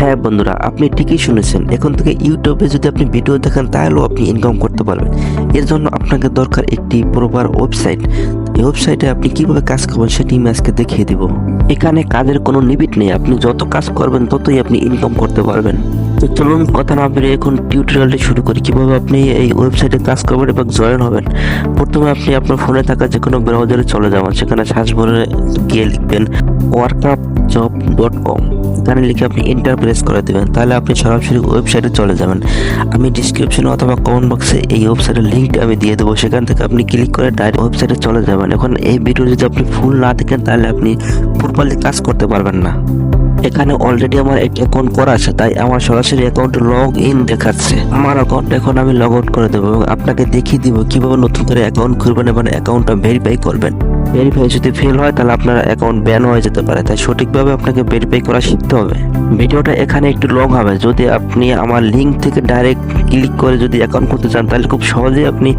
হ্যাঁ বন্ধুরা, আপনি ঠিকই শুনেছেন। এখন থেকে ইউটিউবে যদি আপনি ভিডিও দেখেন, তাহলেও আপনি ইনকাম করতে পারবেন। এর জন্য আপনাকে দরকার একটি প্রপার ওয়েবসাইট এই ওয়েবসাইটে আপনি কীভাবে কাজ করবেন সেটি আমি আজকে দেখিয়ে দিব। এখানে কাজের কোনো লিমিট নেই। আপনি যত কাজ করবেন, ততই আপনি ইনকাম করতে পারবেন। তো চলুন কথা না বেরিয়ে এখন টিউটোরিয়ালটি শুরু করি। কীভাবে আপনি এই ওয়েবসাইটে কাজ করবেন এবং জয়েন হবেন? প্রথমে আপনি আপনার ফোনে থাকা যে কোনো ব্রাউজারে চলে যাবেন। সেখানে সার্চ বারে গিয়ে লিখবেন ওয়ার্কআপ জব ডট কম এখানে লিখে আপনি এন্টার প্রেস করে দেবেন। তাহলে আপনি সরাসরি ওয়েবসাইটে চলে যাবেন। আমি ডিসক্রিপশনে অথবা কমেন্ট বক্সে এই ওয়েবসাইটের লিঙ্ক আমি দিয়ে দেবো। সেখান থেকে আপনি ক্লিক করে ডাইরেক্ট ওয়েবসাইটে চলে যাবেন। এখন এই ভিডিও যদি আপনি ফুল না দেখেন, তাহলে আপনি প্রপারলি কাজ করতে পারবেন না। এখানে অলরেডি আমার একটি অ্যাকাউন্ট করা আছে, তাই আমার সরাসরি অ্যাকাউন্ট লগ ইন দেখাচ্ছে। আমার অ্যাকাউন্ট এখন আমি লগ আউট করে দেবো এবং আপনাকে দেখিয়ে দিব কীভাবে নতুন করে অ্যাকাউন্ট খুলবেন এবং অ্যাকাউন্টটা ভেরিফাই করবেন। ভেরিফাই যদি ফেল হয়, তাহলে আপনার অ্যাকাউন্ট ব্যান হয়ে যেতে পারে, তাই সঠিকভাবে আপনাকে ভেরিফাই করা শিখতে হবে। ভিডিওটা এখানে একটু লং হবে। যদি আপনি আমার লিঙ্ক থেকে ডাইরেক্ট ক্লিক করে যদি অ্যাকাউন্ট করতে চান, তাহলে খুব সহজেই আপনি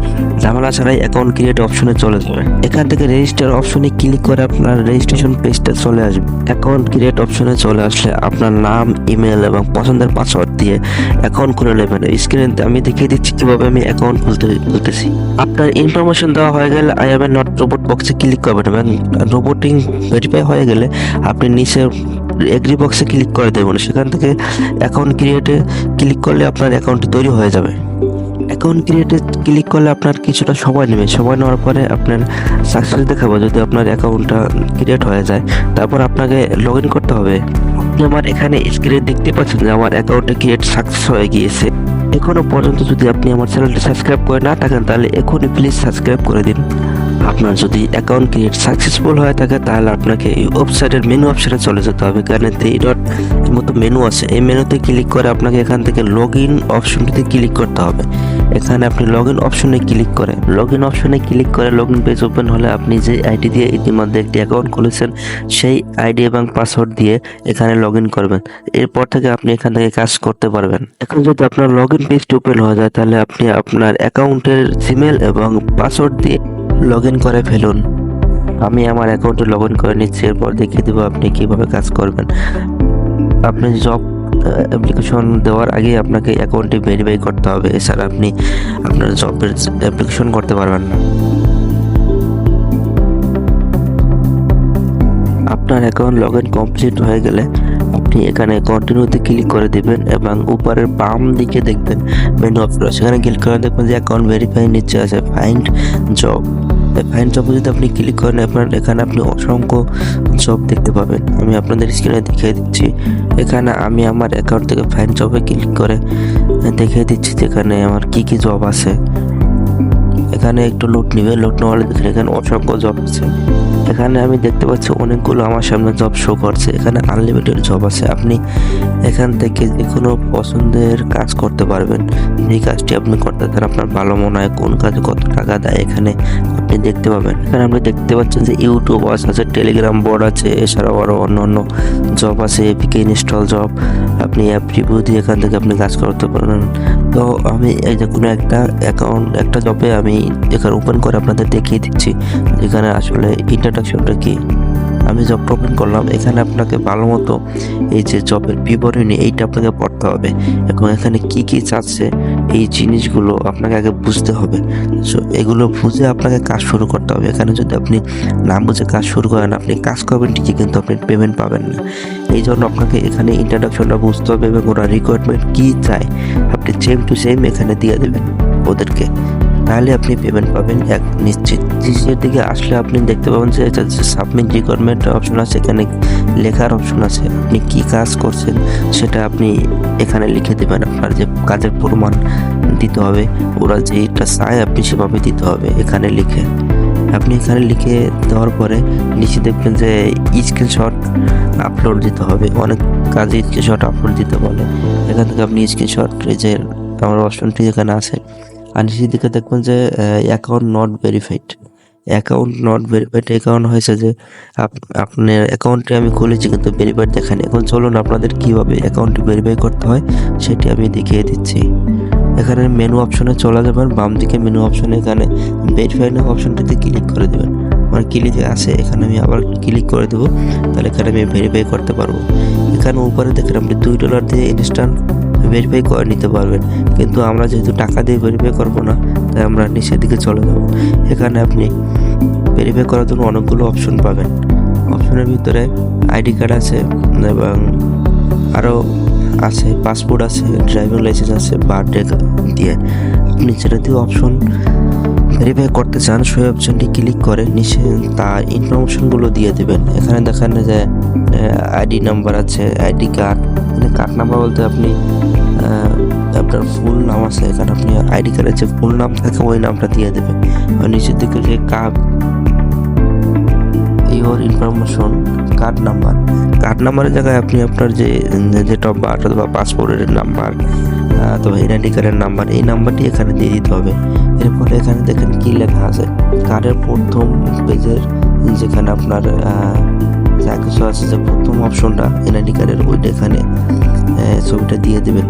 ঝামেলা ছাড়াই অ্যাকাউন্ট ক্রিয়েট অপশনে চলে যাবেন। এখান থেকে রেজিস্টার অপশনে ক্লিক করে আপনার রেজিস্ট্রেশন পেজটা চলে আসবে। অ্যাকাউন্ট ক্রিয়েট অপশনে চলে আসলে আপনার নাম ইমেল এবং পছন্দের পাসওয়ার্ড দিয়ে অ্যাকাউন্ট খুলে নেবেন। স্ক্রিনে আমি দেখিয়ে দিচ্ছি কীভাবে আমি অ্যাকাউন্ট খুলতে, খুলতেছি। আপনার ইনফরমেশন দেওয়া হয়ে গেলে আই এম নট রোবট বক্সে ক্লিক করবেন এবং রোবটিং ভেরিফাই হয়ে গেলে আপনি নিচে এগ্রি বক্সে ক্লিক করে দেবেন। সেখান থেকে অ্যাকাউন্ট ক্রিয়েটে ক্লিক করলে আপনার অ্যাকাউন্টটি তৈরি হয়ে যাবে। অ্যাকাউন্ট ক্রিয়েটে ক্লিক করলে আপনার কিছুটা সময় নেবে। সময় নেওয়ার পরে আপনার সাকসেস দেখাবো। যদি আপনার অ্যাকাউন্টটা ক্রিয়েট হয়ে যায়, তারপর আপনাকে লগ ইন করতে হবে। আপনি আমার এখানে স্ক্রিনে দেখতে পাচ্ছেন যে আমার অ্যাকাউন্টে ক্রিয়েট সাকসেস হয়ে গিয়েছে। এখনও পর্যন্ত যদি আপনি আমার চ্যানেলটি সাবস্ক্রাইব করে না থাকেন, তাহলে এখনই প্লিজ সাবস্ক্রাইব করে দিন। আপনার যদি অ্যাকাউন্ট ক্রিয়েট সাকসেসফুল হয়ে থাকে, তাহলে আপনাকে এই ওয়েবসাইটের মেনু অপশনে চলে যেতে হবে। কারণ এই ডট মতো মেনু আছে, এই মেনুতে ক্লিক করে আপনাকে এখান থেকে লগ ইন অপশনটিতে ক্লিক করতে হবে। এখানে আপনি লগ ইন অপশনে ক্লিক করে লগ ইন অপশনে ক্লিক করে লগ ইন পেজ ওপেন হলে আপনি যে আইডি দিয়ে ইতিমধ্যে একটি অ্যাকাউন্ট খুলেছেন, সেই আইডি এবং পাসওয়ার্ড দিয়ে এখানে লগ ইন করবেন। এরপর থেকে আপনি এখান থেকে কাজ করতে পারবেন। এখন যদি আপনার লগ ইন পেজটি ওপেন হয়ে যায়, তাহলে আপনি আপনার অ্যাকাউন্টের জিমেল এবং পাসওয়ার্ড দিয়ে লগ ইন করে ফেলুন। আমি আমার অ্যাকাউন্টে লগ ইন করে নিচ্ছি, এরপর দেখিয়ে দেবো আপনি কীভাবে কাজ করবেন। আপনি জব অ্যাপ্লিকেশন দেওয়ার আগে আপনাকে অ্যাকাউন্টটি ভেরিফাই করতে হবে। এছাড়া আপনি আপনার জবের অ্যাপ্লিকেশন করতে পারবেন না। আপনার অ্যাকাউন্ট লগ ইন কমপ্লিট হয়ে গেলে আপনি এখানে কন্টিনিউতে ক্লিক করে দেবেন এবং উপরের বাম দিকে দেখবেন মেনু অপশন সেখানে ক্লিক করে দেখবেন যে অ্যাকাউন্ট ভেরিফাই নিচে আছে ফাইন্ড জব ফাইন্ড জব যদি আপনি ক্লিক করেন আপনার এখানে আপনি অসংখ্য জব দেখতে পাবেন। আমি আপনাদের স্ক্রিনে দেখিয়ে দিচ্ছি। এখানে আমি আমার অ্যাকাউন্ট থেকে ফ্যান জবে ক্লিক করে দেখিয়ে দিচ্ছি এখানে আমার কি কি জব আছে। এখানে একটু লোড নিবে লোড নেওয়ালে দেখেন এখানে অসংখ্য জব আছে। এখানে আমি দেখতে পাচ্ছি অনেকগুলো আমার সামনে জব শো করছে। এখানে আনলিমিটেড জব আছে। আপনি এখান থেকে যে কোনো পছন্দের কাজ করতে পারবেন। যে কাজটি আপনি করতে চান, আপনার ভালো মনে হয় কোন কাজে কত টাকা দেয় এখানে আপনি দেখতে পাবেন। এখানে আপনি দেখতে পাচ্ছেন যে ইউটিউব আছে টেলিগ্রাম বোর্ড আছে, এছাড়াও আরও অন্য অন্য জব আছে এপিকে ইনস্টল জব আপনি অ্যাপ রিভিউ দিয়ে এখান থেকে আপনি কাজ করতে পারেন তো আমি এই যে কোনো একটা অ্যাকাউন্ট একটা জবে আমি এখানে ওপেন করে আপনাদের দেখিয়ে দিচ্ছি। যেখানে আসলে ইন্ট্রোডাকশনটা কি? আমি জব ওপেন করলাম, এখানে আপনাকে ভালো মতো এই যে জবের বিবরণী এইটা আপনাকে পড়তে হবে। এবং এখানে কি কি চাচ্ছে, এই জিনিসগুলো আপনাকে আগে বুঝতে হবে। সো এগুলো বুঝে আপনাকে কাজ শুরু করতে হবে। এখানে যদি আপনি না বুঝে কাজ শুরু করেন, আপনি কাজ করবেন ঠিকই, কিন্তু আপনি পেমেন্ট পাবেন না। এই জন্য আপনাকে এখানে ইন্ট্রোডাকশনটা বুঝতে হবে এবং ওরা রিকোয়ারমেন্ট কী চায়, আপনি সেম টু সেম এখানে দিয়ে দেবেন ওদেরকে। তাহলে আপনি পেমেন্ট পাবেন। এক নিশ্চিত নিচের দিকে আসলে আপনি দেখতে পাবেন যে এটা যে সাবমিট রিকোয়ারমেন্ট অপশন আছে, এখানে লেখার অপশন আছে। আপনি কি কাজ করছেন, সেটা আপনি এখানে লিখে দেবেন। আপনার যে কাজের প্রমাণ দিতে হবে, ওরা যেটা চায় আপনি সেভাবে দিতে হবে এখানে লিখে। আপনি এখানে লিখে দেওয়ার পরে নিচে দেখবেন যে স্ক্রিনশট আপলোড দিতে হবে। অনেক কাজে স্ক্রিনশট আপলোড দিতে বলে। এখান থেকে আপনি স্ক্রিনশট যে আমার অপশনটি এখানে আছে। আর নিচের দিকে দেখবেন যে account not verified account not verified account হয়েছে যে, আপ- আপনার অ্যাকাউন্টে আমি খুলেছি কিন্তু ভেরিফাইড দেখানি এখন চলুন আপনাদের কীভাবে অ্যাকাউন্টটি ভেরিফাই করতে হয়, সেটি আমি দেখিয়ে দিচ্ছি। এখানে মেনু অপশনে চলে যাবেন, বাম দিকে মেনু অপশনে এখানে ভেরিফাই নাও অপশনটিতে ক্লিক করে দেবেন। মানে ক্লিক আছে, এখানে আমি আবার ক্লিক করে দেবো, তাহলে এখানে আমি ভেরিফাই করতে পারব। এখানে উপরে দেখেন, আপনি দুই ডলার দিয়ে ইনস্ট্যান্ট ভেরিফাই করে নিতে পারবেন। কিন্তু আমরা যেহেতু টাকা দিয়ে ভেরিফাই করব না, তাই আমরা নিচের দিকে চলে যাব। এখানে আপনি ভেরিফাই করার জন্য অনেকগুলো অপশন পাবেন। অপশনের ভিতরে আইডি কার্ড আছে, এবং আরও আছে পাসপোর্ট আছে ড্রাইভিং লাইসেন্স আছে বার্থডে দিয়ে। আপনি যেটা দিয়ে অপশন ভেরিফাই করতে চান, সেই অপশনটি ক্লিক করে নিচে তার ইনফরমেশনগুলো দিয়ে দেবেন। এখানে দেখেন যে আইডি নাম্বার আছে আইডি কার্ড মানে কার্ড নাম্বার বলতে আপনি আপনার ফুল নাম আছে। এখানে আপনি আইডি কার্ডের যে ফুল নাম থাকে, ওই নামটা দিয়ে দেবেন। আর নিচের দিকে যে card your information card number card নাম্বারের জায়গায় আপনি আপনার যে ডেট অফ বার্থ অথবা পাসপোর্টের নাম্বার অথবা আইডেন্টি কার্ডের নাম্বার এই নাম্বারটি এখানে দিয়ে দিতে হবে। এরপরে এখানে দেখেন কি লেখা আছে। কার্ডের প্রথম পেজের যেখানে আপনার যা কিছু আছে, যে প্রথম অপশনটা এন এনআইডি কার্ডের ওইটা এখানে। ছবিটা দিয়ে দেবেন।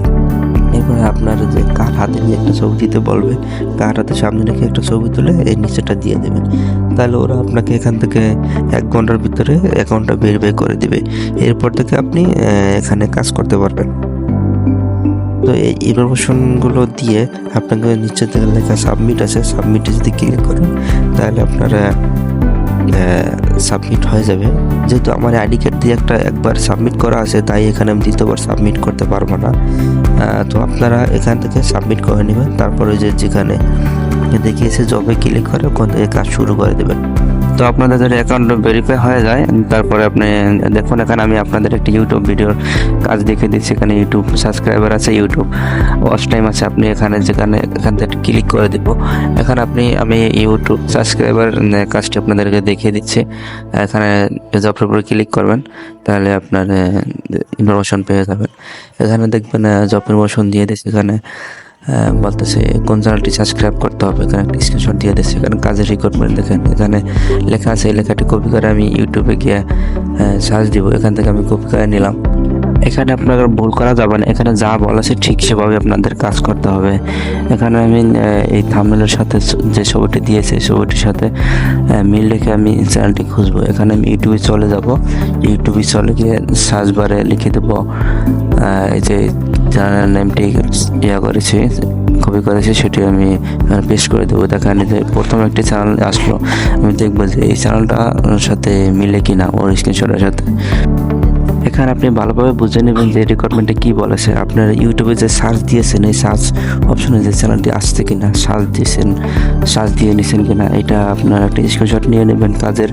এরপরে আপনার যে কার হাতে নিয়ে একটা ছবি দিতে বলবে, কার হাতে সামনে রেখে একটা ছবি তুলে এই নিচেটা দিয়ে দেবেন। তাহলে ওরা আপনাকে এখান থেকে এক ঘণ্টার ভিতরে অ্যাকাউন্টটা ভেরিফাই করে দেবে। এরপর থেকে আপনি এখানে কাজ করতে পারবেন। তো এই ইনফরমেশনগুলো দিয়ে আপনাকে নিচের দিকে লেখা সাবমিট আছে, সাবমিটে যদি ক্লিক করেন, তাহলে আপনারা সাবমিট হয়ে যাবে। যেহেতু আমার আইডি কার্ড দিয়ে একটা একবার সাবমিট করা আছে, তাই এখানে আমি দ্বিতীয়বার সাবমিট করতে পারব না। তো আপনারা এখান থেকে সাবমিট করে নেবেন। তারপরে যে যেখানে দেখিয়েছে জবে ক্লিক করে, ওখান থেকে কাজ শুরু করে দেবেন। তো আপনাদের যদি অ্যাকাউন্ট ভেরিফাই হয়ে যায়, তারপরে আপনি দেখুন, এখানে আমি আপনাদের একটি ইউটিউব ভিডিওর কাজ দেখে দিচ্ছি। এখানে ইউটিউব সাবস্ক্রাইবার আছে ইউটিউব ওয়াচ টাইম আছে। আপনি এখানে যেখানে, এখান থেকে ক্লিক করে দেব। এখানে আপনি, আমি ইউটিউব সাবস্ক্রাইবার কাজটি আপনাদেরকে দেখিয়ে দিচ্ছি। এখানে জবের উপরে ক্লিক করবেন, তাহলে আপনার ইনফরমেশন পেয়ে যাবেন। এখানে দেখবেন জব ইনফরমেশন দিয়ে দিচ্ছে এখানে বলতেছে, কোন চ্যানেলটি সাবস্ক্রাইব করতে হবে? এখানে একটা স্ক্রিনশট দিয়ে দিচ্ছে এখানে কাজের রিক্রুটমেন্ট দেখেন। এখানে লেখা আছে, এই লেখাটি কপি করে আমি ইউটিউবে গিয়ে সার্চ দিব। এখান থেকে আমি কপি করে নিলাম। এখানে আপনার ভুল করা যাবে না। এখানে যা বলা আছে ঠিক সেভাবে আপনাদের কাজ করতে হবে। এখানে আমি এই থামনেলের সাথে যে ছবিটি দিয়েছে ছবিটির সাথে মিল রেখে আমি চ্যানেলটি খুঁজবো। এখানে আমি ইউটিউবে চলে যাব। ইউটিউবে চলে গিয়ে সার্চ বারে লিখে দেবো এই যে চ্যানেল নেমটি ইয়া করেছি কপি করেছি, সেটি আমি পেস্ট করে দেবো। দেখেন যে প্রথম একটি চ্যানেল আসলো। আমি দেখব যে এই চ্যানেলটার সাথে মিলে কিনা, ওর স্ক্রিনশটের সাথে। এখানে আপনি ভালোভাবে বুঝে নেবেন যে রিকোয়ারমেন্টে কী বলেছে। আপনার ইউটিউবে যে সার্চ দিয়েছেন, এই সার্চ অপশনে যে চ্যানেলটি আসছে কিনা সার্চ দিয়েছেন সার্চ দিয়ে নিয়েছেন কিনা, এটা আপনার একটা স্ক্রিনশট নিয়ে নেবেন কাজের।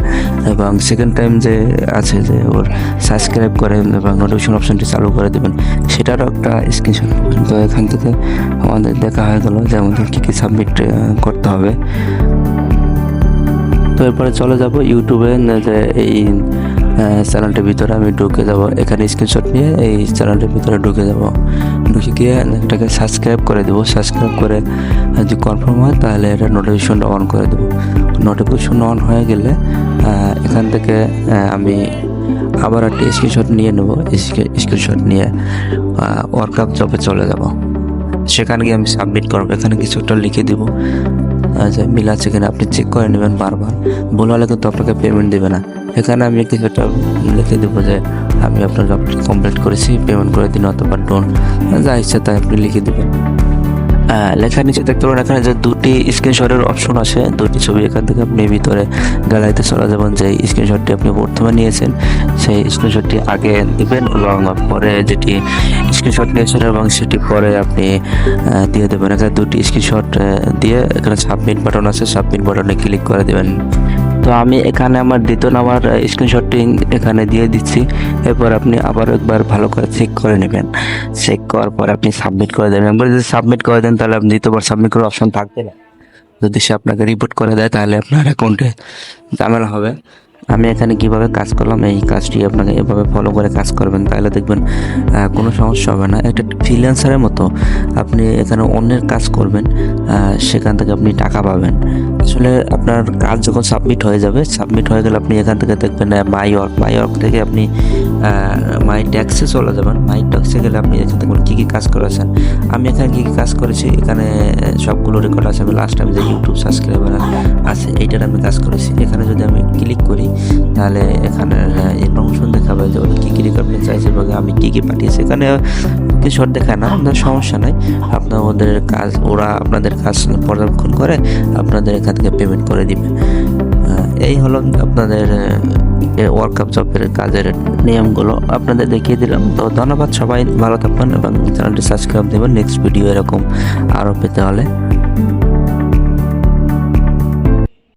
এবং সেকেন্ড টাইম যে আছে যে ওর সাবস্ক্রাইব করেন এবং নোটিফিকেশন অপশনটি চালু করে দেবেন, সেটারও একটা স্ক্রিনশট তো এখান থেকে আমাদের দেখা হয়ে গেলো যে আমাদের কী কী সাবমিট করতে হবে। তো এরপরে চলে যাব ইউটিউবে যে এই চ্যানেলটির ভিতরে আমি ঢুকে যাব। এখানে স্ক্রিনশট নিয়ে এই চ্যানেলটির ভিতরে ঢুকে যাব। ঢুকে গিয়ে এটাকে সাবস্ক্রাইব করে দেবো। সাবস্ক্রাইব করে যদি কনফার্ম হয়, তাহলে এটা নোটিফিকেশনটা অন করে দেবো। নোটিফিকেশন অন হয়ে গেলে এখান থেকে আমি আবার একটা স্ক্রিনশট নিয়ে নেব। স্ক্রিনশট নিয়ে ওয়ার্কআপ জবে চলে যাব। সেখানে গিয়ে আমি সাবমিট করব। এখানে কিছু একটা লিখে দেবো। আচ্ছা মিল আছে কিনা, আপনি চেক করে নেবেন বারবার। ভুল হলে কিন্তু আপনাকে পেমেন্ট দেবে না। এখানে আমি কিছু একটা লিখে দেবো যে আমি আপনার জবটি কমপ্লিট করেছি পেমেন্ট করে দিন অথবা ডোন যা ইচ্ছা তাই আপনি লিখে দেবেন। লেখার নিচে দেখতে পারেন এখানে যে দুটি স্ক্রিনশটের অপশন আছে। দুটি ছবি এখান থেকে আপনি ভিতরে গ্যালারিতে চলে যাবেন। যে স্ক্রিনশটটি আপনি প্রথমে নিয়েছেন, সেই স্ক্রিনশটটি আগে দিবেন এবং পরে যেটি স্ক্রিনশট নিয়েছেন এবং সেটি পরে আপনি দিয়ে দেবেন। এখানে দুটি স্ক্রিনশট দিয়ে এখানে সাবমিট বাটন আছে। সাবমিট বাটনে ক্লিক করে দেবেন। তো আমি এখানে আমার দ্বিতীয় নাম্বার স্ক্রিনশটটি এখানে দিয়ে দিচ্ছি। এরপর আপনি আবার একবার ভালো করে চেক করে নেবেন। চেক করার পর আপনি সাবমিট করে দেবেন। একবার যদি সাবমিট করে দেন, তাহলে আপনি দ্বিতীয়বার সাবমিট করার অপশন থাকবে না। যদি সে আপনাকে রিপোর্ট করে দেয়, তাহলে আপনার অ্যাকাউন্টে ঝামেলা হবে। আমি এখানে কীভাবে কাজ করলাম, এই কাজটি আপনাকে এভাবে ফলো করে কাজ করবেন, তাহলে দেখবেন কোনো সমস্যা হবে না। একটা ফ্রিল্যান্সারের মতো, আপনি এখানে অন্যের কাজ করবেন সেখান থেকে আপনি টাকা পাবেন। আসলে আপনার কাজ যখন সাবমিট হয়ে যাবে সাবমিট হয়ে গেলে আপনি এখান থেকে দেখবেন মাই ওয়ার্ক মাই ওয়ার্ক থেকে আপনি মাই ট্যাক্সে চলে যাবেন। মাই ট্যাক্সে গেলে আপনি এখান থেকে কী কী কাজ করেছেন? আমি এখানে কী কী কাজ করেছি, এখানে সবগুলো রেকর্ড আছে। আমি লাস্ট টাইম যে ইউটিউব সাবস্ক্রাইবার আছে, এইটার আমি কাজ করেছি। এখানে যদি আমি ক্লিক করি তাহলে এখানে ইনফরমেশন দেখাবে যে ওরা কী কী রিকোয়ারমেন্ট চাইছে এবং আমি কী কী পাঠিয়েছি। এখানে কিছু দেখায় না, আপনার সমস্যা নাই। আপনার ওদের কাজ, ওরা আপনাদের কাজ পর্যবেক্ষণ করে, আপনাদের এখান থেকে পেমেন্ট করে দিবে। এই হলো আপনাদের ওয়ার্কআপ জবের কাজের নিয়মগুলো। আপনাদের দেখিয়ে দিলাম। তো ধন্যবাদ সবাই, ভালো থাকবেন এবং চ্যানেলটি সাবস্ক্রাইব দেবেন। নেক্সট ভিডিও এরকম আরও পেতে হলে।